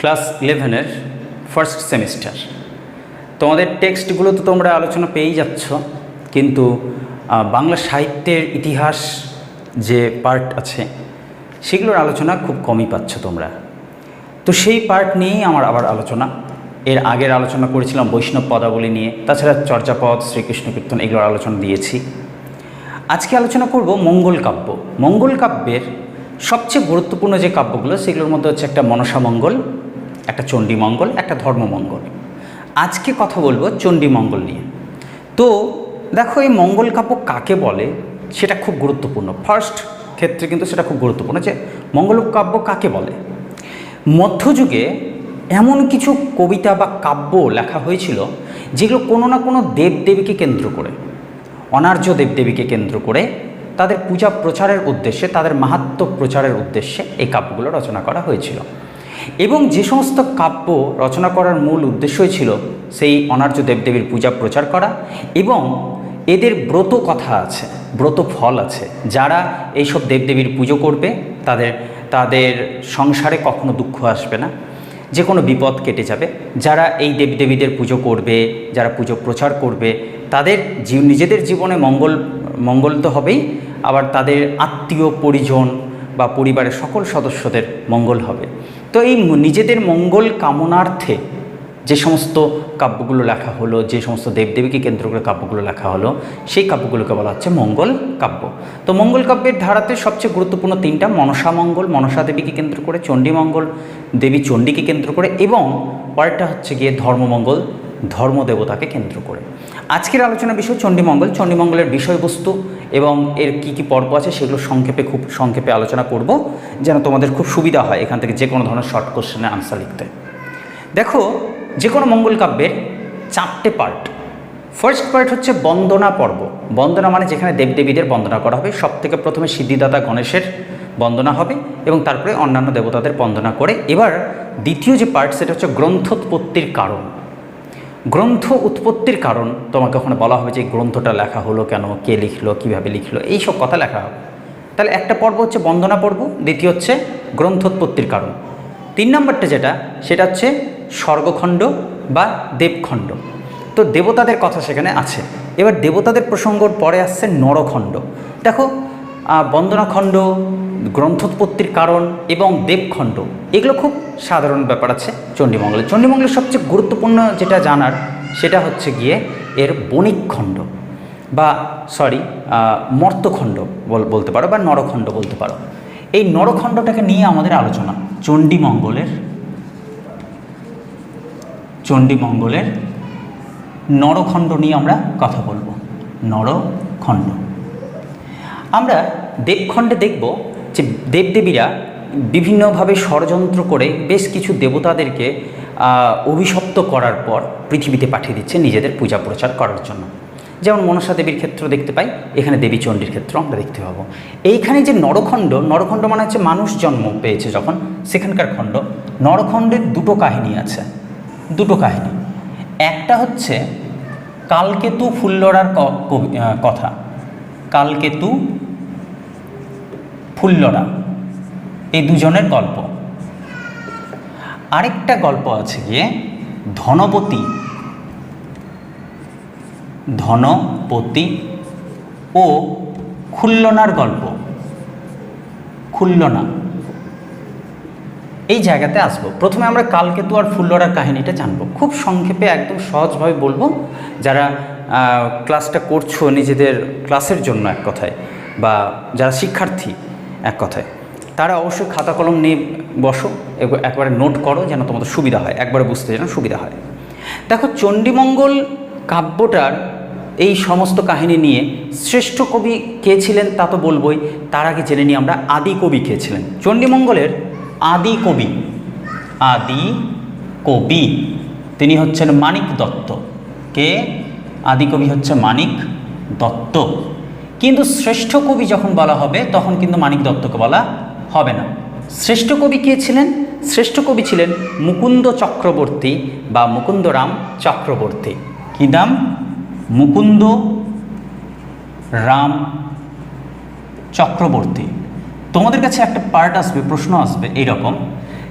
Class ইলেভেনের first semester. তোমাদের টেক্সটগুলো তো তোমরা আলোচনা পেয়েই যাচ্ছ, কিন্তু বাংলা সাহিত্যের ইতিহাস যে পার্ট আছে, সেগুলোর আলোচনা খুব কমই পাচ্ছ তোমরা। তো সেই পার্ট নিয়েই আমার আবার আলোচনা। এর আগের আলোচনা করেছিলাম বৈষ্ণব পদাবলী নিয়ে, তাছাড়া চর্যাপদ, শ্রীকৃষ্ণ কীর্তন এগুলোর আলোচনা দিয়েছি। আজকে আলোচনা করব মঙ্গল কাব্য। মঙ্গল কাব্যের সবচেয়ে গুরুত্বপূর্ণ যে কাব্যগুলো, সেগুলোর মধ্যে হচ্ছে একটা মনসা মঙ্গল একটা চণ্ডী মঙ্গল একটা ধর্মমঙ্গল। আজকে কথা বলব চণ্ডী মঙ্গল নিয়ে। তো দেখো এই মঙ্গল কাব্য কাকে বলে? সেটা খুব গুরুত্বপূর্ণ। ফার্স্ট ক্ষেত্রে কিন্তু সেটা খুব গুরুত্বপূর্ণ যে মঙ্গল কাব্য কাকে বলে? মধ্যযুগে এমন কিছু কবিতা বা কাব্য লেখা হয়েছিল যেগুলো কোনো না কোনো দেবদেবীকে কেন্দ্র করে, অনার্য দেবদেবীকে কেন্দ্র করে তাদের পূজা প্রচারের উদ্দেশ্যে, তাদের মাহাত্ম্য প্রচারের উদ্দেশ্যে এই কাব্যগুলো রচনা করা হয়েছিল। এবং যে সমস্ত কাব্য রচনা করার মূল উদ্দেশ্যই ছিল সেই অনার্য দেবদেবীর পূজা প্রচার করা এবং এদের ব্রত কথা আছে, ব্রত ফল আছে। যারা এইসব দেবদেবীর পুজো করবে, তাদের তাদের সংসারে কখনো দুঃখ আসবে না। যে কোনো বিপদ কেটে যাবে। যারা এই দেবদেবীদের পুজো করবে, যারা পুজো প্রচার করবে, তাদের নিজেদের জীবনে মঙ্গল মঙ্গল তো হবেই, আবার তাদের আত্মীয় পরিজন বা পরিবারের সকল সদস্যদের মঙ্গল হবে। তো এই নিজেদের মঙ্গল কামনার্থে যে সমস্ত কাব্যগুলো লেখা হলো, যে সমস্ত দেবদেবীকে কেন্দ্র করে কাব্যগুলো লেখা হলো, সেই কাব্যগুলোকে বলা হচ্ছে মঙ্গল কাব্য। তো মঙ্গল কাব্যের ধারাতে সবচেয়ে গুরুত্বপূর্ণ তিনটা, মনসা মঙ্গল, মনসা দেবীকে কেন্দ্র করে চণ্ডী মঙ্গল, দেবী চণ্ডীকে কেন্দ্র করে এবং পরেরটা হচ্ছে গিয়ে ধর্মমঙ্গল ধর্মদেবতাকে কেন্দ্র করে। আজকের আলোচনা বিষয় চণ্ডীমঙ্গল চণ্ডীমঙ্গলের বিষয়বস্তু এবং এর কি কি পর্ব আছে সেগুলো সংক্ষেপে খুব সংক্ষেপে আলোচনা করব, যেন তোমাদের খুব সুবিধা হয় এখান থেকে যে কোনো ধরনের শর্ট কোশ্চেনে আনসার লিখতে। দেখো যে কোনো মঙ্গল কাব্যের চারটে পার্ট ফার্স্ট পার্ট হচ্ছে বন্দনা পর্ব। বন্দনা মানে যেখানে দেবদেবীদের বন্দনা করা হবে। সব থেকে প্রথমে সিদ্ধিদাতা গণেশের বন্দনা হবে এবং তারপরে অন্যান্য দেবতাদের বন্দনা করে। এবার দ্বিতীয় যে পার্ট সেটা হচ্ছে গ্রন্থোৎপত্তির কারণ। গ্রন্থ উৎপত্তির কারণ তোমাকে ওখানে বলা হবে যে গ্রন্থটা লেখা হলো কেন, কে লিখলো, কীভাবে লিখলো এই সব কথা লেখা হবে। তাহলে একটা পর্ব হচ্ছে বন্দনা পর্ব, দ্বিতীয় হচ্ছে গ্রন্থোৎপত্তির কারণ। তিন নম্বরটা যেটা, সেটা হচ্ছে স্বর্গখণ্ড বা দেবখণ্ড। তো দেবতাদের কথা সেখানে আছে। এবার দেবতাদের প্রসঙ্গর পরে আসছে নরখণ্ড। দেখো বন্দনাখণ্ড গ্রন্থোৎপত্তির কারণ এবং দেবখণ্ড, এগুলো খুব সাধারণ ব্যাপার আছে চণ্ডীমঙ্গলে। চণ্ডীমঙ্গলের সবচেয়ে গুরুত্বপূর্ণ যেটা জানার, সেটা হচ্ছে গিয়ে এর বণিকখণ্ড বা সরি মর্তখণ্ড বলতে পারো বা নরখণ্ড বলতে পারো। এই নরখণ্ডটাকে নিয়ে আমাদের আলোচনা চণ্ডীমঙ্গলের চণ্ডীমঙ্গলের নরখণ্ড নিয়ে আমরা কথা বলব। নরখণ্ড। আমরা দেবখণ্ডে দেখব যে দেবদেবীরা বিভিন্নভাবে ষড়যন্ত্র করে বেশ কিছু দেবতাদেরকে অভিশপ্ত করার পর পৃথিবীতে পাঠিয়ে দিচ্ছে নিজেদের পূজা প্রচার করার জন্য। যেমন মনসা দেবীর ক্ষেত্র দেখতে পাই, এখানে দেবী চণ্ডীর ক্ষেত্র আমরা দেখতে পাবো। এইখানে যে নরখণ্ড নরখণ্ড মানে হচ্ছে মানুষ জন্ম পেয়েছে যখন, সেখানকার খণ্ড। নরখণ্ডের দুটো কাহিনী আছে, দুটো কাহিনী। একটা হচ্ছে, কালকেতু ফুল্লরার কথা। কালকেতু ফুল্লরা। এই দুজনের গল্প। আরেকটা গল্প আছে গিয়ে, ধনপতি। ধনপতি ও খুল্লনার গল্প। খুল্লনা। এই জায়গাতে আসব। প্রথমে আমরা কালকেতু আর ফুল্লরার কাহিনীটা জানব। খুব সংক্ষেপে একদম সহজভাবে বলব, যারা ক্লাসটা করছ নিজেদের ক্লাসের জন্য এক কথায়, বা যারা শিক্ষার্থী এক কথায়। তারা অবশ্যই খাতা কলম নিয়ে বসো একবারে নোট করো যেন তোমাদের সুবিধা হয়, একবারে বুঝতে যেন সুবিধা হয়। দেখো, চণ্ডীমঙ্গল কাব্যটার এই সমস্ত কাহিনী নিয়ে শ্রেষ্ঠ কবি কে ছিলেন তা তো বলবই, তার আগে জেনে নিই আমরা আদি কবি কে ছিলেন। চণ্ডীমঙ্গলের আদি কবি আদি কবি তিনি হচ্ছেন মানিক দত্ত। কে? আদি কবি হচ্ছে মানিক দত্ত। কিন্তু শ্রেষ্ঠ কবি যখন বলা হবে, তখন কিন্তু মানিক দত্তকে বলা হবে না। শ্রেষ্ঠ কবি কে ছিলেন? শ্রেষ্ঠ কবি ছিলেন মুকুন্দ চক্রবর্তী বা মুকুন্দরাম চক্রবর্তী। কী নাম? মুকুন্দ রাম চক্রবর্তী। তোমাদের কাছে একটা পার্ট আসবে, প্রশ্ন আসবে এইরকম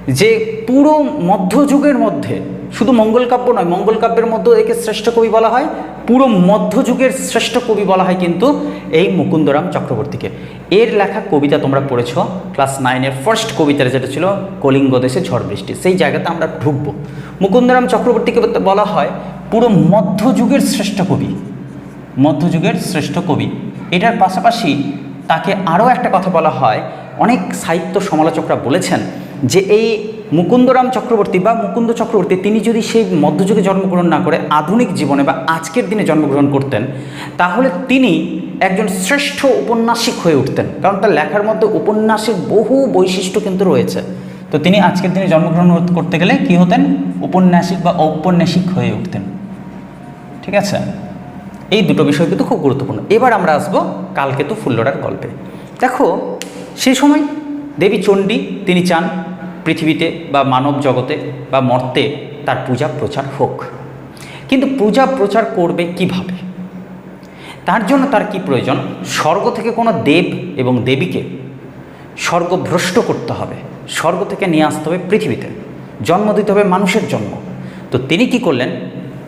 যে পুরো মধ্যযুগের মধ্যে শুধু মঙ্গল কাব্য নয়, মঙ্গল কাব্যের মধ্যে একে শ্রেষ্ঠ কবি বলা হয়, পুরো মধ্যযুগের শ্রেষ্ঠ কবি বলা হয় কিন্তু এই মুকুন্দরাম চক্রবর্তীকে। এর লেখা কবিতা তোমরা পড়েছ, ক্লাস নাইনের ফার্স্ট কবিতাটা যেটা ছিল, কলিঙ্গ দেশে ঝড় বৃষ্টি, সেই জায়গাতে আমরা ঢুকবো। মুকুন্দরাম চক্রবর্তীকে বলা হয় পুরো মধ্যযুগের শ্রেষ্ঠ কবি। মধ্যযুগের শ্রেষ্ঠ কবি। এটার পাশাপাশি তাকে আরও একটা কথা বলা হয়, অনেক সাহিত্য সমালোচকরা বলেছেন যে এই মুকুন্দরাম চক্রবর্তী বা মুকুন্দ চক্রবর্তী, তিনি যদি সেই মধ্যযুগে জন্মগ্রহণ না করে, আধুনিক জীবনে বা আজকের দিনে জন্মগ্রহণ করতেন, তাহলে তিনি একজন শ্রেষ্ঠ উপন্যাসিক হয়ে উঠতেন। কারণ তার লেখার মধ্যে উপন্যাসের বহু বৈশিষ্ট্য কিন্তু রয়েছে। তো তিনি আজকের দিনে জন্মগ্রহণ করতে গেলে কি হতেন? উপন্যাসিক বা ঔপন্যাসিক হয়ে উঠতেন। ঠিক আছে? এই দুটো বিষয় কিন্তু খুব গুরুত্বপূর্ণ। এবার আমরা আসব কালকেতু ফুল্লরার গল্পে। দেখো সেই সময় দেবী চণ্ডী, তিনি চান পৃথিবীতে বা মানব জগতে বা মর্তে তার পূজা প্রচার হোক। কিন্তু পূজা প্রচার করবে কীভাবে? তার জন্য তার কি প্রয়োজন? স্বর্গ থেকে কোনো দেব এবং দেবীকে স্বর্গভ্রষ্ট করতে হবে। স্বর্গ থেকে নিয়ে আসতে হবে পৃথিবীতে। জন্ম দিতে হবে মানুষের জন্ম। তো তিনি কি করলেন?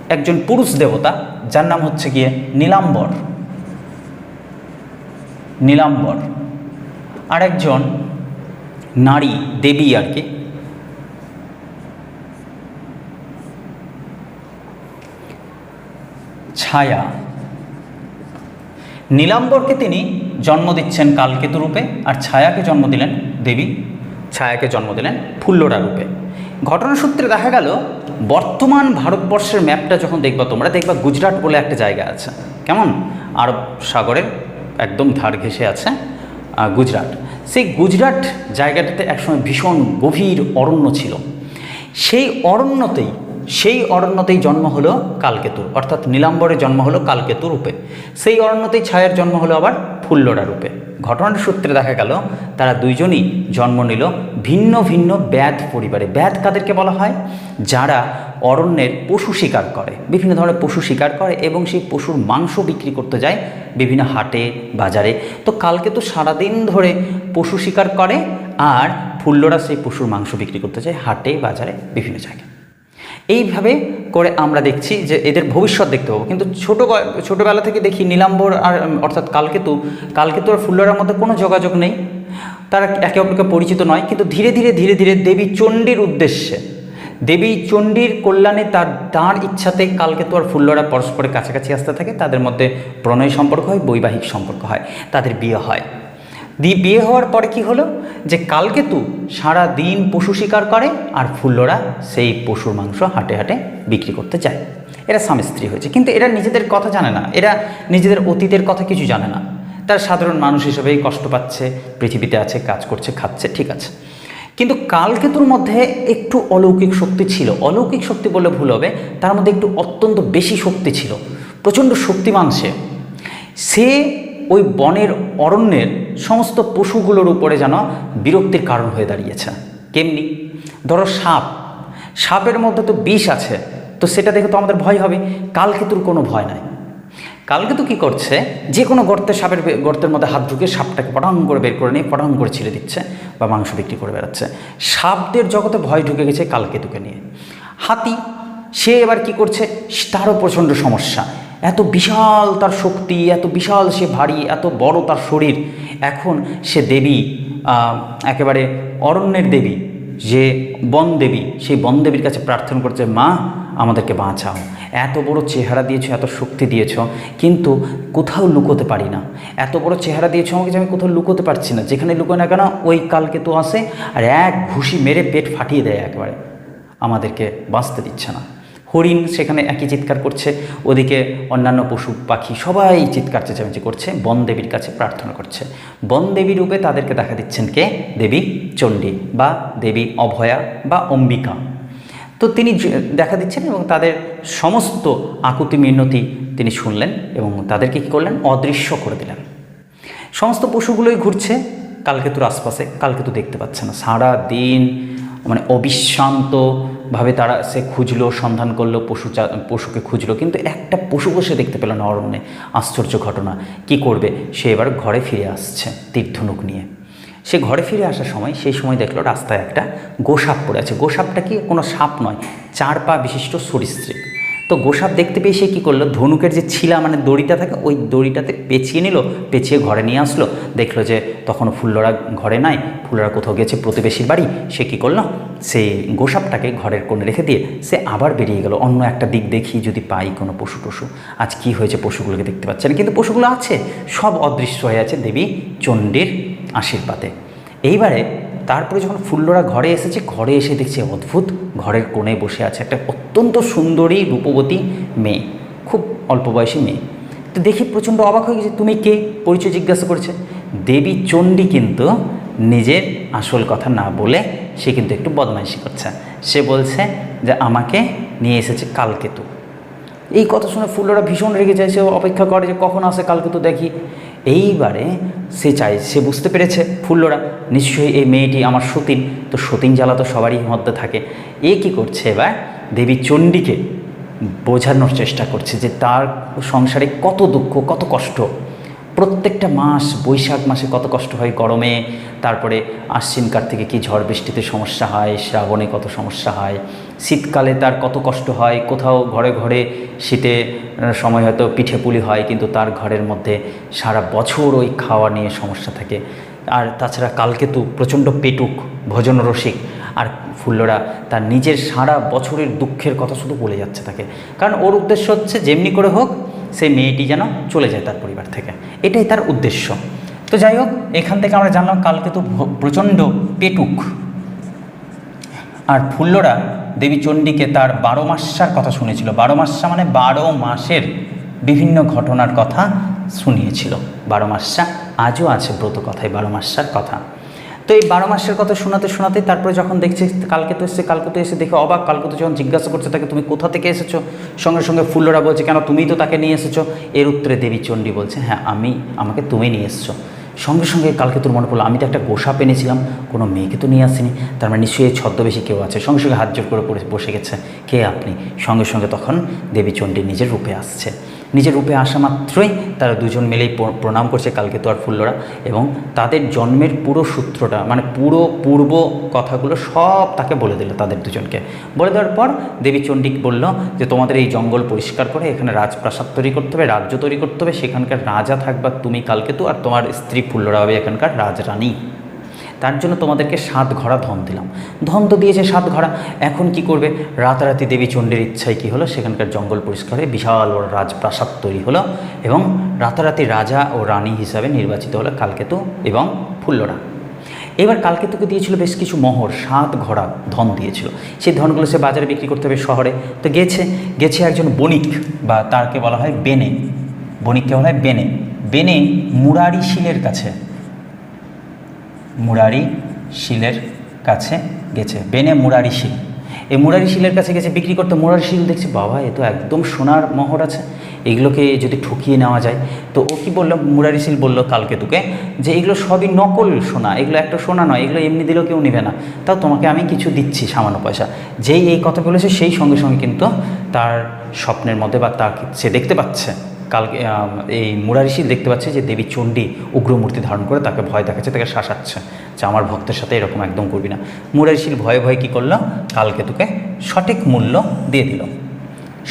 একজন পুরুষ দেবতা, যার নাম হচ্ছে গিয়ে নীলাম্বর। নীলাম্বর। আর একজন নারী, দেবী আর কি। ছায়া। নীলাম্বরকে তিনি জন্ম দিচ্ছেন কালকেতু রূপে আর ছায়াকে জন্ম দিলেন দেবী। ছায়াকে জন্ম দিলেন ফুল্লরা রূপে। ঘটনাসূত্রে দেখা গেল, বর্তমান ভারতবর্ষের ম্যাপটা যখন দেখবা, তোমরা দেখবা গুজরাট বলে একটা জায়গা আছে। কেমন? আরব সাগরের একদম ধার ঘেসে আছে গুজরাট। সেই গুজরাট জায়গাটাতে একসময় ভীষণ গভীর অরণ্য ছিল। সেই অরণ্যতেই সেই অরণ্যতেই জন্ম হলো কালকেতুর অর্থাৎ নীলাম্বরে জন্ম হলো কালকেতু রূপে। সেই অরণ্যতেই ছায়ার জন্ম হলো আবার ফুল্লরা রূপে। ঘটনার সূত্রে দেখা গেল, তারা দুইজনই জন্ম নিল ভিন্ন ভিন্ন ব্যাধ পরিবারে। ব্যাধ কাদেরকে বলা হয়? যারা অরণ্যের পশু শিকার করে। বিভিন্ন ধরনের পশু শিকার করে এবং সেই পশুর মাংস বিক্রি করতে যায় বিভিন্ন হাটে, বাজারে। তো কালকে তো সারাদিন ধরে পশু শিকার করে আর ফুল্লরা সেই পশুর মাংস বিক্রি করতে যায় হাটে, বাজারে, বিভিন্ন জায়গায়। এইভাবে করে আমরা দেখছি যে এদের ভবিষ্যৎ দেখতে পাবো। কিন্তু ছোটো ছোটোবেলা থেকে দেখি নীলাম্বর আর, অর্থাৎ কালকেতু কালকেতু আর ফুল্লরার মধ্যে কোনো যোগাযোগ নেই। তারা একে অপরকে পরিচিত নয়। কিন্তু ধীরে ধীরে ধীরে ধীরে দেবী চণ্ডীর উদ্দেশ্যে দেবী চণ্ডীর কল্যাণে তার তাঁর ইচ্ছাতে কালকেতু আর ফুল্লরা পরস্পরের কাছাকাছি আসতে থাকে, তাদের মধ্যে প্রণয় সম্পর্ক হয়, বৈবাহিক সম্পর্ক হয়, তাদের বিয়ে হয়। দিয়ে বিয়ে হওয়ার পরে কি হলো? যে কালকেতু সারা দিন পশু শিকার করে আর ফুল্লরা সেই পশুর মাংস হাটে হাটে বিক্রি করতে যায় এরা স্বামী স্ত্রী হয়েছে, কিন্তু এরা নিজেদের কথা জানে না, এরা নিজেদের অতীতের কথা কিছু জানে না। তারা সাধারণ মানুষ হিসেবেই কষ্ট পাচ্ছে, পৃথিবীতে আছে, কাজ করছে, খাচ্ছে, ঠিক আছে। কিন্তু কালকেতুর মধ্যে একটু অলৌকিক শক্তি ছিল। অলৌকিক শক্তি বললে ভুল হবে, তার মধ্যে একটু অত্যন্ত বেশি শক্তি ছিল। প্রচণ্ড শক্তিমান সে। সে ওই বনের অরণ্যের সমস্ত পশুগুলোর উপরে যেন বিরক্তির কারণ হয়ে দাঁড়িয়েছে। কেমনি? ধরো সাপ। সাপের মধ্যে তো বিষ আছে, তো সেটা দেখে তো আমাদের ভয় হবে। কালকেতুর কোনো ভয় নাই। কালকেতু কি করছে? যে কোনো গর্তে সাপের গর্তের মধ্যে হাত ঢুকে সাপটাকে পটাং করে বের করে নিয়ে পটাং করে ছিঁড়ে দিচ্ছে বা মাংস বিক্রি করে বেড়াচ্ছে। সাপদের জগতে ভয় ঢুকে গেছে কালকেতুকে নিয়ে। হাতি, সে এবার কি করছে? তারও প্রচণ্ড সমস্যা। এত বিশাল তার শক্তি, এত বিশাল সে ভারী, এত বড় তার শরীর। এখন সে দেবী একেবারে অরণ্যের দেবী, যে বন দেবী সেই বন দেবীর কাছে প্রার্থনা করছে, মা আমাদেরকে বাঁচাও। এত বড় চেহারা দিয়েছ, এত শক্তি দিয়েছ, কিন্তু কোথাও লুকোতে পারি না। এত বড় চেহারা দিয়েছ আমাকে যে আমি কোথাও লুকোতে পারছি না। যেখানে লুকোয় না কেন, ওই কালকে তো আসে আর এক ঘুষি মেরে পেট ফাটিয়ে দেয় একবারে। আমাদেরকে বাঁচতে দিচ্ছে না। হরিণ সেখানে একই চিৎকার করছে, ওদিকে অন্যান্য পশু, পাখি সবাই চিৎকার চেঁচামেচি করছে, বন দেবীর কাছে প্রার্থনা করছে। বন দেবী রূপে তাদেরকে দেখা দিচ্ছেন কে? দেবী চণ্ডী বা দেবী অভয়া বা অম্বিকা। তো তিনি দেখা দিচ্ছেন এবং তাদের সমস্ত আকুতি মিনতি তিনি শুনলেন এবং তাদেরকে কী করলেন? অদৃশ্য করে দিলেন। সমস্ত পশুগুলোই ঘুরছে। কালকেতুর আশপাশে কালকেতু দেখতে পাচ্ছে না। সারা দিন মানে অবিশ্রান্তভাবে তারা সে খুঁজলো, সন্ধান করল, পশু পশুকে খুঁজলো। কিন্তু একটা পশুকে সে দেখতে পেল না। অরণ্যে আশ্চর্য ঘটনা। কি করবে? সে এবার ঘরে ফিরে আসছে তীর্থনুক নিয়ে সে ঘরে ফিরে আসার সময় সেই সময় দেখল রাস্তায় একটা গোসাপ পড়ে আছে। গোসাপটা কি? কোনো সাপ নয়, চার পা বিশিষ্ট সরীসৃপ। তো গোসাপ দেখতে পেয়ে সে কী করল? ধনুকের যে ছিলা মানে দড়িটা থাকে, ওই দড়িটাতে পেঁচিয়ে নিল, পেঁচিয়ে ঘরে নিয়ে আসলো। দেখল যে তখন ফুল্লরা ঘরে নাই ফুল্লরা কোথাও গেছে প্রতিবেশীর বাড়ি। সে কী করল? সেই গোসাপটাকে ঘরের কোণে রেখে দিয়ে সে আবার বেরিয়ে গেল। অন্য একটা দিক দেখি যদি পাই কোনো পশু টশু। আজ কি হয়েছে? পশুগুলোকে দেখতে পাচ্ছে না কিন্তু পশুগুলো আছে, সব অদৃশ্য হয়ে আছে। দেবী চণ্ডীর আশীর্বাদে। এইবারে তারপরে যখন ফুল্লরা ঘরে এসেছে, ঘরে এসে দেখছে অদ্ভুত, ঘরের কোণে বসে আছে একটা অত্যন্ত সুন্দরী রূপবতী মেয়ে, খুব অল্প বয়সী মেয়ে। তো দেখি প্রচণ্ড অবাক হয়ে গেছে, তুমি কে? পরিচয় জিজ্ঞাসা করছে। দেবী চণ্ডী কিন্তু নিজের আসল কথা না বলে সে কিন্তু একটু বদমাইশি করছে। সে বলছে যে আমাকে নিয়ে এসেছে কালকেতু। এই কথা শুনে ফুলরা ভীষণ রেগে যায়। সে অপেক্ষা করে যে কখন আসে কালকেতু দেখি। এইবারে সে চাই, সে বুঝতে পেরেছে, ফুল্লরা, নিশ্চয়ই এই মেয়েটি আমার সতীন। তো সতীন জ্বালা তো সবারই মধ্যে থাকে। এ কি করছে এবার? দেবী চণ্ডীকে বোঝানোর চেষ্টা করছে যে তার সংসারে কত দুঃখ, কত কষ্ট। প্রত্যেকটা মাস, বৈশাখ মাসে কত কষ্ট হয় গরমে, তারপরে আশ্বিন থেকে কি ঝড় বৃষ্টিতে সমস্যা হয়, শ্রাবণে কত সমস্যা হয় শীতকালে তার কত কষ্ট হয়, কোথাও ঘরে ঘরে শীতে সময় হয়তো পিঠে পুলি হয়, কিন্তু তার ঘরের মধ্যে সারা বছর ওই খাওয়া নিয়ে সমস্যা থাকে। আর তাছাড়া কালকেতু প্রচণ্ড পেটুক, ভোজন রসিক, আর ফুল্লরা তার নিজের সারা বছরের দুঃখের কথা শুধু বলে যাচ্ছে তাকে। কারণ ওর উদ্দেশ্য হচ্ছে যেমনি করে হোক, সেই মেয়েটি যেন চলে যায় তার পরিবার থেকে। এটাই তার উদ্দেশ্য। তো যাই হোক, এখান থেকে আমরা জানলাম কালকেতু ভ- প্রচণ্ড পেটুক। আর ফুল্লরা দেবী চণ্ডীকে তার বারো মাসার কথা শুনেছিল। বারো মাসা মানে বারো মাসের বিভিন্ন ঘটনার কথা শুনিয়েছিল। বারো মাসা আজও আছে ব্রত কথায় বারো মাসার কথা। তো এই বারো মাসের কথা শোনাতে শোনাতে তারপরে যখন দেখছে কালকে তো এসছে, কালকে তো এসে দেখে অবাক, কালকে তো যখন জিজ্ঞাসা করছে তাকে, তুমি কোথা থেকে এসেছ? সঙ্গে সঙ্গে ফুল্লরা বলছে, কেন তুমিই তো তাকে নিয়ে এসেছ? এর উত্তরে দেবী চণ্ডী বলছে হ্যাঁ আমি, আমাকে তুমি নিয়ে এসেছ। সঙ্গে সঙ্গে কালকে তোর মনে পড়ল, আমি তো একটা গোসাপ এনেছিলাম কোনো মেয়েকে তো নিয়ে আসিনি, তার মানে নিশ্চয়ই এই ছদ্মবেশী কেউ আছে। সঙ্গে সঙ্গে হাত জোর করে বসে গেছে, কে আপনি? সঙ্গে সঙ্গে তখন দেবী চণ্ডী নিজের রূপে আসছে। নিজের রূপে আসা মাত্রই তারা দুজন মিলেই প্রণাম করছে কালকে তো আর ফুল্লরা, এবং তাদের জন্মের পুরো সূত্রটা মানে পুরো পূর্ব কথাগুলো সব তাকে বলে দিল তাদের দুজনকে। বলে দেওয়ার পর দেবী চণ্ডী বলল যে, তোমাদের এই জঙ্গল পরিষ্কার করে এখানে রাজপ্রাসাদ তৈরি করতে হবে, রাজ্য তৈরি করতে হবে, সেখানকার রাজা থাকবা তুমি কালকে তো, আর তোমার স্ত্রী ফুল্লরা হবে এখানকার রাজরানী। তার জন্য তোমাদেরকে সাত ঘোড়া ধন দিলাম। ধন তো দিয়েছে সাত ঘোড়া। এখন কি করবে? রাতারাতি দেবী চণ্ডীর ইচ্ছায় কি হলো? সেখানকার জঙ্গল পরিষ্কার বিশাল বড় রাজপ্রাসাদ তৈরি হলো এবং রাতারাতি রাজা ও রানী হিসাবে নির্বাচিত হলো কালকেতু এবং ফুল্লরা এবার কালকেতুকে দিয়েছিল বেশ কিছু মোহর, সাত ঘোড়া ধন দিয়েছিল। সেই ধনগুলো সে বাজারে বিক্রি করতে হবে শহরে। তো গেছে গেছে একজন বণিক বা তারকে বলা হয় বেনে। বণিককে বলা হয় বেনে। বেনে মুরারি শিলের কাছে। মুরারি শিলের কাছে গেছে। বেনে মুরারি শিল। এই মুরারি শিলের কাছে গেছে, বিক্রি করতে মুরারি শিল দেখছে, বাবা, এ তো একদম সোনার মোহর আছে। এগুলোকে যদি ঠকিয়ে নেওয়া যায়, তো ও কি বলল, মুরারি শিল বলল কালকে তোকে, যে এগুলো সবই নকল সোনা, এগুলো একটা সোনা নয়, এগুলো এমনি দিলেও কেউ নেবে না। তাও তোমাকে আমি কিছু দিচ্ছি সামান্য পয়সা। যেই এই কথা বলেছে, সেই সঙ্গে সঙ্গে কিন্তু তার স্বপ্নের মধ্যে বা তাকে সে দেখতে পাচ্ছে। কালকে এই মুরারিশিল দেখতে পাচ্ছে যে দেবী চণ্ডী উগ্রমূর্তি ধারণ করে তাকে ভয় দেখাচ্ছে, তাকে শাসাচ্ছে যে আমার ভক্তের সাথে এরকম একদম করবি না। মুরারিশিল ভয়ে ভয়ে কী করল? কালকে তোকে সঠিক মূল্য দিয়ে দিল।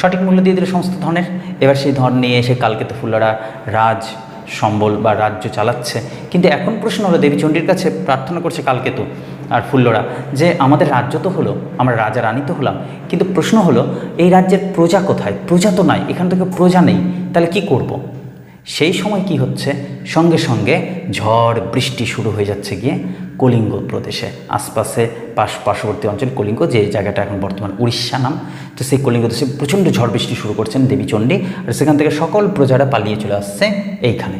সঠিক মূল্য দিয়ে দিল সমস্ত ধনের। এবার সেই ধন নিয়ে এসে কালকে তো ফুল্লরা রাজ সম্বল বা রাজ্য চালাচ্ছে। কিন্তু এখন প্রশ্ন হলো, দেবী চণ্ডীর কাছে প্রার্থনা করছে কালকেতু আর ফুল্লরা, যে আমাদের রাজ্য তো হলো, আমরা রাজা রানী তো হলাম, কিন্তু প্রশ্ন হলো, এই রাজ্যের প্রজা কোথায়? প্রজা তো নাই, এখান থেকে প্রজা নেই, তাহলে কি করব। সেই সময় কি হচ্ছে? সঙ্গে সঙ্গে ঝড়, বৃষ্টি শুরু হয়ে যাচ্ছে গিয়ে কলিঙ্গ প্রদেশে, আশপাশে পাশ, পার্শ্ববর্তী অঞ্চল কলিঙ্গ, যে জায়গাটা এখন বর্তমান উড়িষ্যা নাম, তো সেই কলিঙ্গ দেশে প্রচণ্ড ঝড়, বৃষ্টি শুরু করছেন দেবী চণ্ডী আর সেখান থেকে সকল প্রজারা পালিয়ে চলে আসছে এইখানে।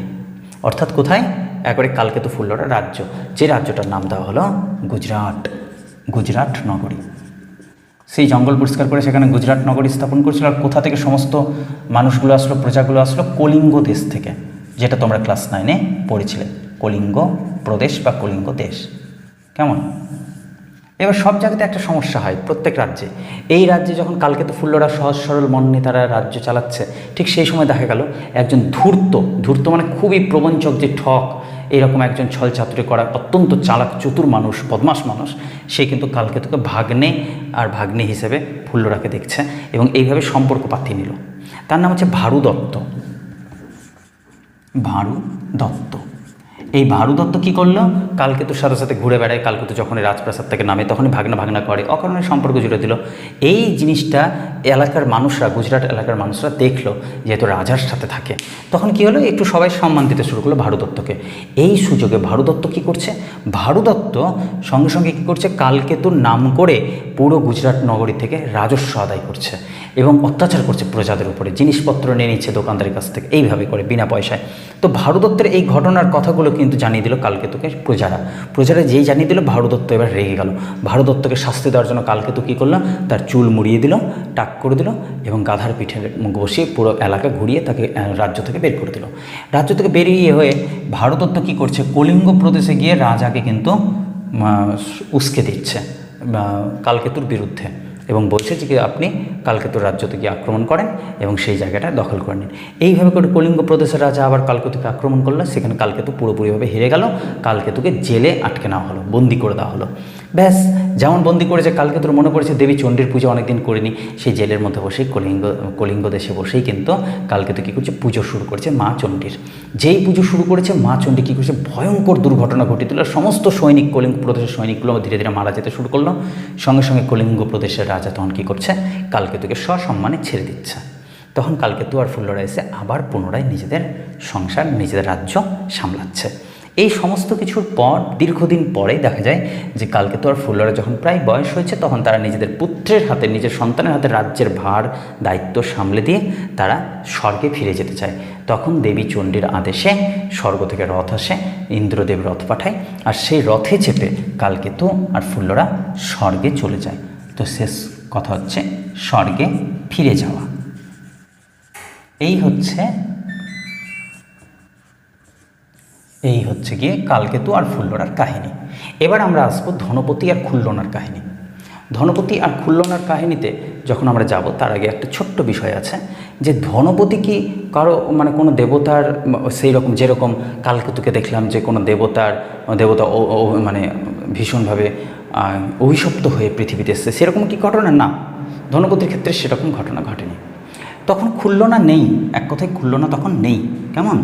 অর্থাৎ কোথায়? একবারে কালকেতু ফুল্লরা রাজ্য। যে রাজ্যটার নাম দেওয়া হলো গুজরাট গুজরাট নগরী। সেই জঙ্গল পরিষ্কার করে সেখানে গুজরাট নগরী স্থাপন করেছিল আর কোথা থেকে সমস্ত মানুষগুলো আসলো, প্রজাগুলো আসলো? কলিঙ্গ দেশ থেকে, যেটা তোমরা ক্লাস নাইনে পড়েছিলে। কলিঙ্গ প্রদেশ বা কলিঙ্গ দেশ। কেমন? এবার সব জায়গাতে একটা সমস্যা হয় প্রত্যেক রাজ্যে। এই রাজ্যে যখন কালকে তো ফুল্লরা সহজ সরল মন নিয়ে তারা রাজ্য চালাচ্ছে, ঠিক সেই সময় দেখা গেল একজন ধূর্ত ধূর্ত মানে খুবই প্রবঞ্চক যে ঠক এইরকম একজন ছল চাতুরি করা অত্যন্ত চালাক, চতুর মানুষ বদমাস মানুষ, সে কিন্তু কালকে তোকে ভাগ্নে আর ভাগ্নে হিসেবে ফুল্লরাকে দেখছে এবং এইভাবে সম্পর্ক পাতিয়ে নিল। তার নাম হচ্ছে ভারু দত্ত। ভারু দত্ত। এই ভারু দত্ত কী করল? কালকেতুর সাথে সাথে ঘুরে বেড়ায় কালকেতু যখন এই রাজপ্রাসাদ থেকে নামে তখনই ভাগনা ভাগনা করে, অকারণে সম্পর্ক জুড়ে দিল। এই জিনিসটা এলাকার মানুষরা, গুজরাট এলাকার মানুষরা দেখল, যেহেতু রাজার সাথে থাকে। তখন কি হলো? একটু সবাই সম্মান দিতে শুরু করল ভারু দত্তকে এই সুযোগে ভারু দত্ত কী করছে? ভারু দত্ত সঙ্গে সঙ্গে কী করছে? কালকেতুর নাম করে পুরো গুজরাট নগরী থেকে রাজস্ব আদায় করছে। এবং অত্যাচার করছে প্রজাদের উপরে, জিনিসপত্র নিয়ে নিচ্ছে দোকানদারের কাছ থেকে, এইভাবে করে, বিনা পয়সায়। তো ভারদত্তের এই ঘটনার কথাগুলো কিন্তু জানিয়ে দিল কালকেতুকে প্রজারা। প্রজারা যেই জানিয়ে দিল, ভারদত্ত এবার রেগে গেল। ভারদত্তকে শাস্তি দেওয়ার জন্য কালকেতু কী করল? তার চুল মুড়িয়ে দিল, টাক করে দিল এবং গাধার পিঠে বসিয়ে পুরো এলাকা ঘুরিয়ে তাকে রাজ্য থেকে বের করে দিল। রাজ্য থেকে বেরিয়ে হয়ে ভারদত্ত কী করছে? কলিঙ্গ প্রদেশে গিয়ে রাজাকে কিন্তু উস্কে দিচ্ছে কালকেতুর বিরুদ্ধে। এবং বলছে যে আপনি কালকেতুর রাজ্য থেকে আক্রমণ করেন এবং সেই জায়গাটা দখল করে নিন। এইভাবে করে কলিঙ্গ প্রদেশের রাজা আবার কালকেতুকে আক্রমণ করল, সেখানে কালকেতু পুরোপুরিভাবে হেরে গেল কালকেতুকে জেলে আটকে নেওয়া হলো, বন্দি করে দেওয়া হলো। ব্যাস, যেমন বন্দি করেছে, কালকে তোর মনে পড়েছে, দেবী চণ্ডীর পুজো অনেকদিন করিনি। সেই জেলের মধ্যে বসেই কলিঙ্গ কলিঙ্গ দেশে বসেই কিন্তু কালকে তো কী করছে পুজো শুরু করেছে মা চণ্ডীর। যেই পুজো শুরু করেছে, মা চণ্ডী কী করছে? ভয়ঙ্কর দুর্ঘটনা ঘটিয়ে দিল। সমস্ত সৈনিক, কলিঙ্গ প্রদেশের সৈনিকগুলো ধীরে ধীরে মারা যেতে শুরু করল। সঙ্গে সঙ্গে কলিঙ্গ প্রদেশের রাজা তখন কী করছে? কালকেতুকে সসম্মানে ছেড়ে দিচ্ছে। তখন কালকে কালকেতু আর ফুল্লরা এসে আবার পুনরায় নিজেদের সংসার, নিজেদের রাজ্য সামলাচ্ছে। এই সমস্ত কিছুর পর, দীর্ঘদিন পরে দেখা যায় যে কালকে তো আর ফুল্লরা যখন প্রায় বয়স হয়েছে, তখন তারা নিজেদের পুত্রের হাতে, নিজের সন্তানের হাতে রাজ্যের ভার, দায়িত্ব সামলে দিয়ে তারা স্বর্গে ফিরে যেতে চায়। তখন দেবী চণ্ডীর আদেশে স্বর্গ থেকে রথ আসে, ইন্দ্রদেব রথ পাঠায়, আর সেই রথে চেপে কালকেতু আর ফুল্লরা স্বর্গে চলে যায়। তো শেষ কথা হচ্ছে, স্বর্গে ফিরে যাওয়া। এই হচ্ছে এই হচ্ছে গিয়ে কালকেতু আর ফুল্লনার কাহিনী। এবার আমরা আসব ধনপতি আর খুল্লনার কাহিনী। ধনপতি আর খুল্লনার কাহিনীতে যখন আমরা যাব, তার আগে একটা ছোট্ট বিষয় আছে যে ধনপতি কি কারও মানে কোনো দেবতার সেই রকম যেরকম কালকেতুকে দেখলাম যে কোনো দেবতার, দেবতা মানে ভীষণভাবে অভিশপ্ত হয়ে পৃথিবীতে এসছে, সেরকম কি ঘটনা? না। ধনপতির ক্ষেত্রে সেরকম ঘটনা ঘটেনি। তখন খুল্লনা নেই। এক কথায় খুল্লনা তখন নেই। কেমন?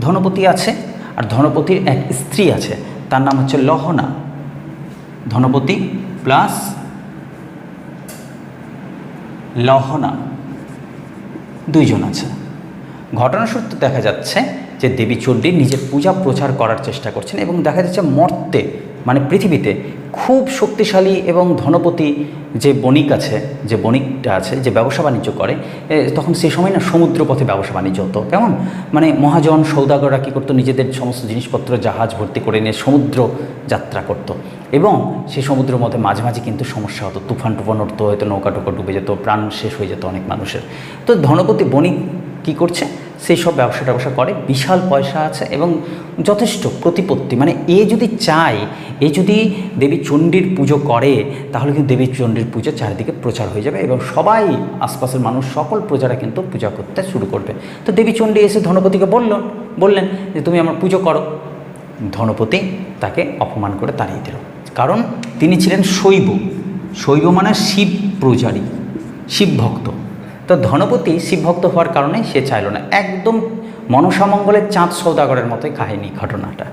ধনপতি আছে আর ধনপতির এক স্ত্রী আছে, তার নাম হচ্ছে লহনা। ধনপতি প্লাস লহনা দুইজন আছে। ঘটনা সূত্রে দেখা যাচ্ছে যে দেবী চণ্ডী নিজের পূজা প্রচার করার চেষ্টা করছেন এবং দেখা যাচ্ছে মর্তে মানে পৃথিবীতে খুব শক্তিশালী এবং ধনপতি যে বণিক আছে, যে বণিকটা আছে, যে ব্যবসা বাণিজ্য করে তখন সেই সময় না সমুদ্র পথে ব্যবসা বাণিজ্য হতো। কেমন? মানে মহাজন সৌদাগররা কী করতো? নিজেদের সমস্ত জিনিসপত্র, জাহাজ ভর্তি করে নিয়ে সমুদ্র যাত্রা করত। এবং সেই সমুদ্রের মধ্যে মাঝে মাঝে কিন্তু সমস্যা হতো। তুফান টুফান উঠতো, হয়তো নৌকা টোকা ডুবে যেত, প্রাণ শেষ হয়ে যেত অনেক মানুষের। তো ধনপতি বণিক কী করছে? সেই সব ব্যবসা ট্যাবসা করে, বিশাল পয়সা আছে এবং যথেষ্ট প্রতিপত্তি। মানে এ যদি চায়, এ যদি দেবী চণ্ডীর পুজো করে, তাহলে কিন্তু দেবী চণ্ডীর পুজো চারিদিকে প্রচার হয়ে যাবে এবং সবাই, আশপাশের মানুষ, সকল প্রজারা কিন্তু পূজা করতে শুরু করবে। তো দেবী চণ্ডী এসে ধনপতিকে বলল, বললেন যে, তুমি আমার পুজো করো। ধনপতি তাকে অপমান করে তাড়িয়ে দিল। কারণ তিনি ছিলেন শৈব। শৈব মানে শিব পূজারী শিব ভক্ত। তো ধনপতি শিবভক্ত হওয়ার কারণে সে চাইল না। একদম মনসামঙ্গলের চাঁদ সৌদাগরের মতোই কাহিনী ঘটনাটা।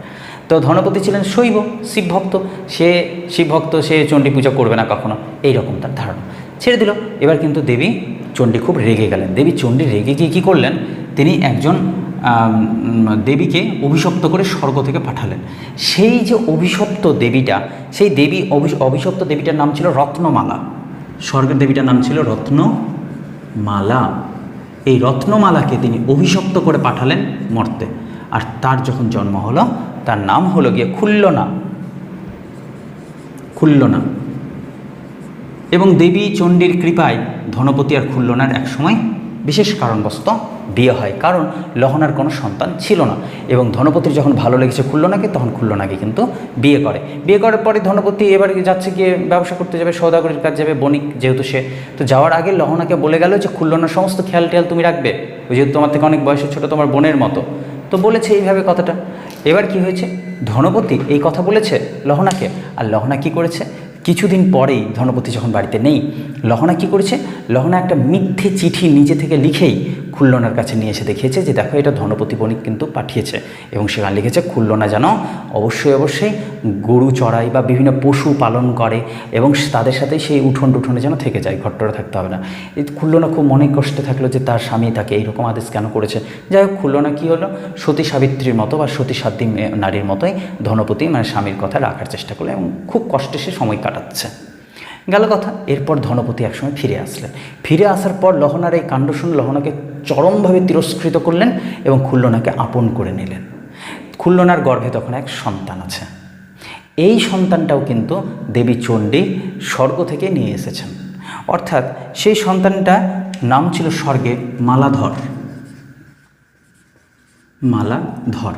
তো ধনপতি ছিলেন শৈব, শিবভক্ত। সে শিবভক্ত, সে চণ্ডী পূজা করবে না কখনো। এইরকম তার ধারণা। ছেড়ে দিল। এবার কিন্তু দেবী চণ্ডী খুব রেগে গেলেন। দেবী চণ্ডী রেগে গিয়ে কী করলেন? তিনি একজন দেবীকে অভিশপ্ত করে স্বর্গ থেকে পাঠালেন। সেই যে অভিশপ্ত দেবীটা, সেই দেবী অভি- অভিশপ্ত দেবীটার নাম ছিল রত্নমালা। স্বর্গের দেবীটার নাম ছিল রত্নমালা এই রত্নমালাকে তিনি অভিশপ্ত করে পাঠালেন মর্তে। আর তার যখন জন্ম হলো, তার নাম হলো গিয়ে খুলল না খুল্লনা। খুল্লনা। এবং দেবী চণ্ডীর কৃপায় ধনপতি আর খুল্লনার একসময় বিশেষ কারণবশত বিয়ে হয়। কারণ লহনার কোনো সন্তান ছিল না এবং ধনপতির যখন ভালো লেগেছে খুল্লনাকে তখন খুল্লনাকে কিন্তু বিয়ে করে। বিয়ে করার পরে ধনপতি এবার যাচ্ছে গিয়ে ব্যবসা করতে যাবে সৌদাগরের কাজ যাবে, বণিক যেহেতু সে। তো যাওয়ার আগে লহনাকে বলে গেল যে খুল্লনার সমস্ত খেয়াল টেয়াল তুমি রাখবে। ওই যেহেতু তোমার থেকে অনেক বয়সে ছোটো, তোমার বোনের মতো। তো বলেছে এইভাবে কথাটা। এবার কি হয়েছে? ধনপতি এই কথা বলেছে লহনাকে। আর লহনা কি করেছে? কিছুদিন পরেই ধনপতি যখন বাড়িতে নেই, লহনা কি করেছে? লহনা একটা মিথ্যে চিঠি নিজে থেকে লিখেই খুল্লনার কাছে নিয়ে এসে দেখিয়েছে যে দেখো এটা ধনপতি বণিক কিন্তু পাঠিয়েছে। এবং সেখানে লিখেছে, খুল্লনা যেন অবশ্যই অবশ্যই গরু চড়াই বা বিভিন্ন পশু পালন করে এবং তাদের সাথে সেই উঠোন টুঠোনে যেন থেকে যায়, ঘরটরে থাকতে হবে না। এই খুল্লনা খুব মনে কষ্টে থাকল যে তার স্বামী তাকে এইরকম আদেশ কেন করেছে? যাই হোক, খুল্লনা কী হলো? সতী সাবিত্রীর মতো বা সতী সাধ্যী নারীর মতোই ধনপতি মানে স্বামীর কথা রাখার চেষ্টা করল এবং খুব কষ্টে সে সময় কাটাচ্ছে। গেল কথা। এরপর ধনপতি একসময় ফিরে আসলেন। ফিরে আসার পর লহনার এই কাণ্ড শুনে লহনাকে চরমভাবে তিরস্কৃত করলেন এবং খুল্লনাকে আপন করে নিলেন। খুল্লনার গর্ভে তখন এক সন্তান আছে। এই সন্তানটাও কিন্তু দেবী চণ্ডী স্বর্গ থেকে নিয়ে এসেছেন। অর্থাৎ সেই সন্তানটা নাম ছিল স্বর্গে মালাধর। মালাধর।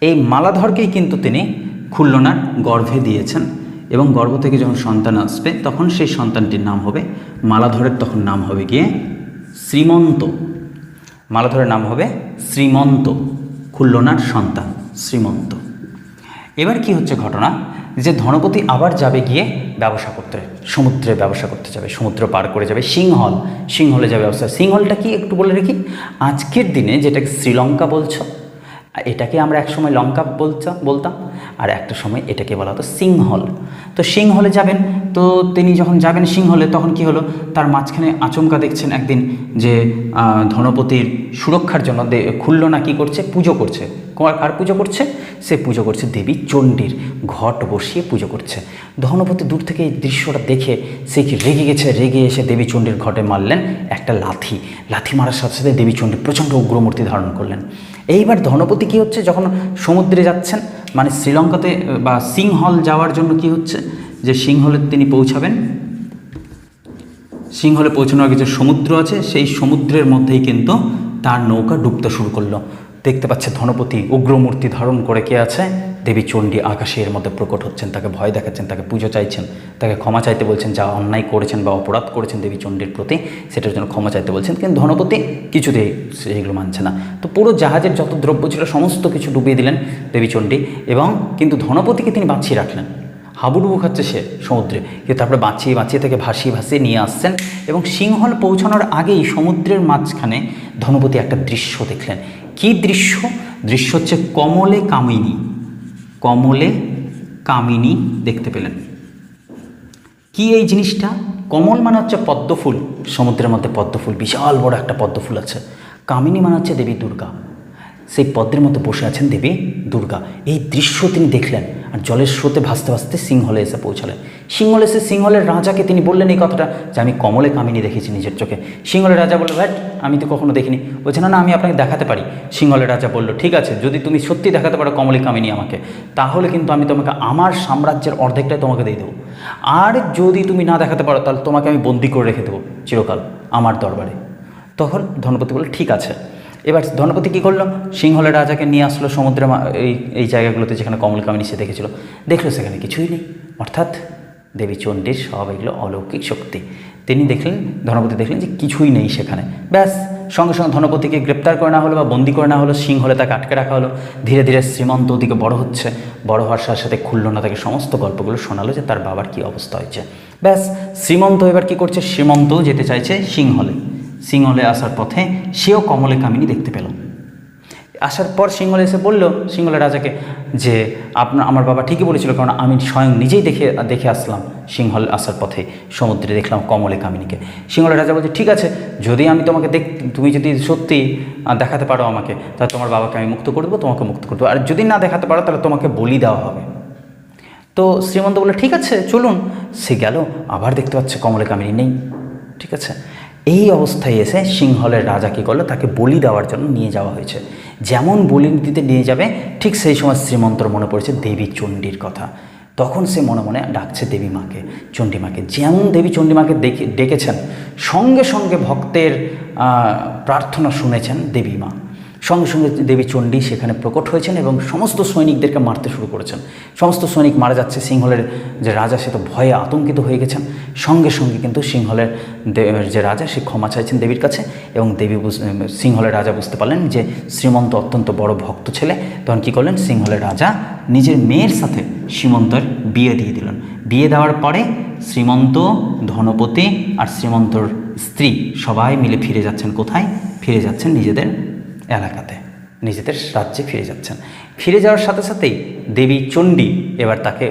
এই মালাধরকেই কিন্তু তিনি খুল্লনার গর্ভে দিয়েছেন। এবং গর্ভ থেকে যখন সন্তান আসবে, তখন সেই সন্তানটির নাম হবে মালাধরের, তখন নাম হবে গিয়ে শ্রীমন্ত। মালাধরের নাম হবে শ্রীমন্ত, খুল্লনার সন্তান, শ্রীমন্ত। এবার কি হচ্ছে ঘটনা? যে ধনপতি আবার যাবে গিয়ে ব্যবসা করতে সমুদ্রে ব্যবসা করতে যাবে, সমুদ্র পার করে যাবে, সিংহল, সিংহলে যাবে ব্যবসা। সিংহলটা কি একটু বলে রেখি? আজকের দিনে যেটাকে শ্রীলঙ্কা বলছো আর এটাকে আমরা একসময় লঙ্কা বলতাম বলতাম, আর একটা সময় এটাকে বলা হতো সিংহল। তো সিংহলে যাবেন, তো তিনি যখন যাবেন সিংহলে, তখন কি হলো? তার মাঝখানে আচমকা দেখছেন একদিন যে ধনপতির সুরক্ষার জন্য দে- খুল্লনা কি করছে? পুজো করছে। কার কার পুজো করছে? সে পুজো করছে দেবী চণ্ডীর ঘট বসিয়ে পুজো করছে। ধনপতি দূর থেকে এই দৃশ্যটা দেখে সে কি রেগে গেছে? রেগে এসে দেবী চণ্ডীর ঘটে মারলেন একটা লাথি। লাথি মারার সাথে সাথে দেবী চণ্ডী প্রচণ্ড উগ্রমূর্তি ধারণ করলেন। এইবার ধনপতি কি হচ্ছে? যখন সমুদ্রে যাচ্ছেন মানে শ্রীলঙ্কাতে, বা সিংহল যাওয়ার জন্য কি হচ্ছে? যে সিংহলে তিনি পৌঁছাবেন। সিংহলে পৌঁছানোর আগে যে সমুদ্র আছে, সেই সমুদ্রের মধ্যেই কিন্তু তার নৌকা ডুবতে শুরু করল। দেখতে পাচ্ছে ধনপতি উগ্রমূর্তি ধারণ করে কে আছে? দেবী চণ্ডী আকাশে এর মধ্যে প্রকট হচ্ছেন, তাকে ভয় দেখাচ্ছেন, তাকে পুজো চাইছেন, তাকে ক্ষমা চাইতে বলছেন, যা অন্যায় করেছেন বা অপরাধ করেছেন দেবী চণ্ডীর প্রতি, সেটার জন্য ক্ষমা চাইতে বলছেন। কিন্তু ধনপতি কিছুতেই সেগুলো মানছে না। তো পুরো জাহাজের যত দ্রব্য ছিল, সমস্ত কিছু ডুবিয়ে দিলেন দেবী চণ্ডী এবং কিন্তু ধনপতিকে তিনি বাঁচিয়ে রাখলেন। হাবুডুবু খাচ্ছে সে সমুদ্রে। কিন্তু তারপরে বাঁচিয়ে বাঁচিয়ে তাকে ভাসিয়ে ভাসিয়ে নিয়ে আসছেন এবং সিংহল পৌঁছানোর আগেই সমুদ্রের মাঝখানে ধনপতি একটা দৃশ্য দেখলেন। কি দৃশ্য? দৃশ্য হচ্ছে কমলে কামিনী। কমলে কামিনী দেখতে পেলেন। কি এই জিনিসটা? কমল মানে হচ্ছে পদ্মফুল। সমুদ্রের মধ্যে পদ্মফুল, বিশাল বড় একটা পদ্মফুল আছে। কামিনী মানে হচ্ছে দেবী দুর্গা। সেই পদ্মের মধ্যে বসে আছেন দেবী, দুর্গা। এই দৃশ্য তিনি দেখলেন আর জলের স্রোতে ভাসতে ভাসতে সিংহলে এসে পৌঁছালেন। সিংহলে এসে সিংহলের রাজাকে তিনি বললেন এই কথাটা যে আমি কমলে কামিনী দেখেছি নিজের চোখে। সিংহলের রাজা বলল ভ্যাট আমি তো কখনো দেখিনি। বলছে, না না, আমি আপনাকে দেখাতে পারি। সিংহলের রাজা বলল, ঠিক আছে, যদি তুমি সত্যি দেখাতে পারো কমলে কামিনী আমাকে, তাহলে কিন্তু আমি তোমাকে আমার সাম্রাজ্যের অর্ধেকটাই তোমাকে দিয়ে দেবো। আর যদি তুমি না দেখাতে পারো, তাহলে তোমাকে আমি বন্দি করে রেখে দেবো চিরকাল আমার দরবারে। তখন ধনপতি বলল ঠিক আছে। এবার ধনপতি কী করল? সিংহলের রাজাকে নিয়ে আসলো সমুদ্রে এই এই জায়গাগুলোতে যেখানে কমল কামিনী সে দেখেছিল। দেখল সেখানে কিছুই নেই। অর্থাৎ দেবী চণ্ডীর সব এগুলো অলৌকিক শক্তি। তিনি দেখলেন, ধনপতি দেখলেন যে কিছুই নেই সেখানে। ব্যাস, সঙ্গে সঙ্গে ধনপতিকে গ্রেপ্তার করে না হলো বা বন্দি করে না হলো, সিংহলে তাকে আটকে রাখা হলো। ধীরে ধীরে শ্রীমন্ত ওদিকে বড় হচ্ছে। বড় হওয়ার সাথে সাথে খুলল না তাকে সমস্ত গল্পগুলো শোনালো যে তার বাবার কী অবস্থা হয়েছে। ব্যাস, শ্রীমন্ত এবার কি করছে? শ্রীমন্তও যেতে চাইছে সিংহলে। সিংহলে আসার পথে সেও কমলে কামিনী দেখতে পেল। আসার পর সিংহলে এসে বলল সিংহলের রাজাকে যে আপনার, আমার বাবা ঠিকই বলেছিল, কারণ আমি স্বয়ং নিজেই দেখে দেখে আসলাম সিংহল আসার পথে। সমুদ্রে দেখলাম কমলে কামিনীকে। সিংহলের রাজা বলছে, ঠিক আছে, যদি আমি তোমাকে দেখ, তুমি যদি সত্যি দেখাতে পারো আমাকে তাহলে তোমার বাবাকে আমি মুক্ত করে দেবো তোমাকে মুক্ত করে দেবো আর যদি না দেখাতে পারো, তাহলে তোমাকে বলি দেওয়া হবে। তো শ্রীমন্ত বলল, ঠিক আছে, চলুন। সে গেল, আবার দেখতে পাচ্ছে কমলে কামিনী নেই। ঠিক আছে এই অবস্থায় এসে সিংহলের রাজা কী করল? তাকে বলি দেওয়ার জন্য নিয়ে যাওয়া হয়েছে। যেমন বলি দিতে নিয়ে যাবে, ঠিক সেই সময় শ্রীমন্তর মনে পড়েছে দেবী চণ্ডীর কথা। তখন সে মনে মনে ডাকছে দেবী মাকে, চণ্ডী মাকে। যেমন দেবী চণ্ডীমাকে ডেকেছেন, সঙ্গে সঙ্গে ভক্তের প্রার্থনা শুনেছেন দেবী মা। সঙ্গে সঙ্গে দেবী চণ্ডী সেখানে প্রকট হয়েছেন এবং সমস্ত সৈনিকদেরকে মারতে শুরু করেছেন। সমস্ত সৈনিক মারা যাচ্ছে, সিংহলের যে রাজা সে তো ভয়ে আতঙ্কিত হয়ে গেছেন। সঙ্গে সঙ্গে কিন্তু সিংহলের যে রাজা সে ক্ষমা চাইছেন দেবীর কাছে এবং দেবী সিংহলের রাজা বুঝতে পারলেন যে শ্রীমন্ত অত্যন্ত বড় ভক্ত ছেলে। তখন কী করলেন? সিংহলের রাজা নিজের মেয়ের সাথে সীমন্তর বিয়ে দিয়ে দিলেন। বিয়ে দেওয়ার পরে শ্রীমন্ত, ধনপতি আর শ্রীমন্তর স্ত্রী সবাই মিলে ফিরে যাচ্ছেন। কোথায়? ফিরে যাচ্ছেন নিজেদের এলাকাতে। নিজেদের রাজ্যে ফিরে যাচ্ছেন। ফিরে যাওয়ার সাথে সাথেই দেবী চণ্ডী এবার তাকে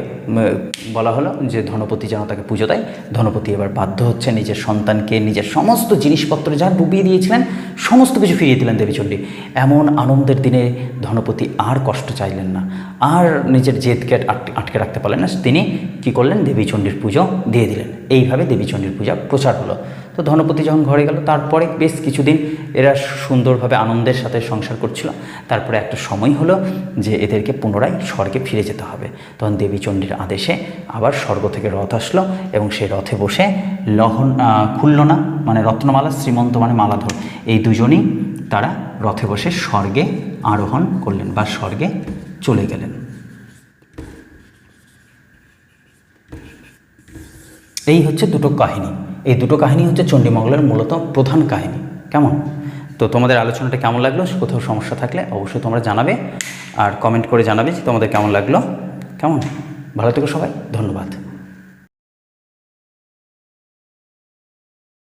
বলা হলো যে ধনপতি যেন তাকে পুজো দেয়। ধনপতি এবার বাধ্য হচ্ছে নিজের সন্তানকে, নিজের সমস্ত জিনিসপত্র যা ডুবিয়ে দিয়েছিলেন, সমস্ত কিছু ফিরিয়ে দিলেন দেবী চণ্ডী। এমন আনন্দের দিনে ধনপতি আর কষ্ট চাইলেন না। আর নিজের জেদকে আটকে- রাখতে পারলেন না। তিনি কি করলেন? দেবী চণ্ডীর পুজো দিয়ে দিলেন। এইভাবে দেবী চণ্ডীর পূজা প্রচার হলো। তো ধনপতি যখন ঘরে গেল, তারপরে বেশ কিছুদিন এরা সুন্দরভাবে আনন্দের সাথে সংসার করছিল। তারপরে একটা সময় হলো যে এদেরকে পুনরায় স্বর্গে ফিরে যেতে হবে। তখন দেবী চণ্ডীর আদেশে আবার স্বর্গ থেকে রথ আসলো এবং সেই রথে বসে লহন আহ, খুললো মানে রত্নমালা শ্রীমন্ত মানে মালাধর এই দুজনই তারা রথে বসে স্বর্গে আরোহণ করলেন বা স্বর্গে চলে গেলেন। এই হচ্ছে দুটো কাহিনী। এই দুটো কাহিনী হচ্ছে চণ্ডীমঙ্গলের মূলত প্রধান কাহিনী। কেমন? তো তোমাদের আলোচনাটা কেমন লাগল? কোথাও সমস্যা থাকলে অবশ্যই তোমরা জানাবে। আর কমেন্ট করে জানাবে যে তোমাদের কেমন লাগল। কেমন? ভালো থেকো সবাই ধন্যবাদ।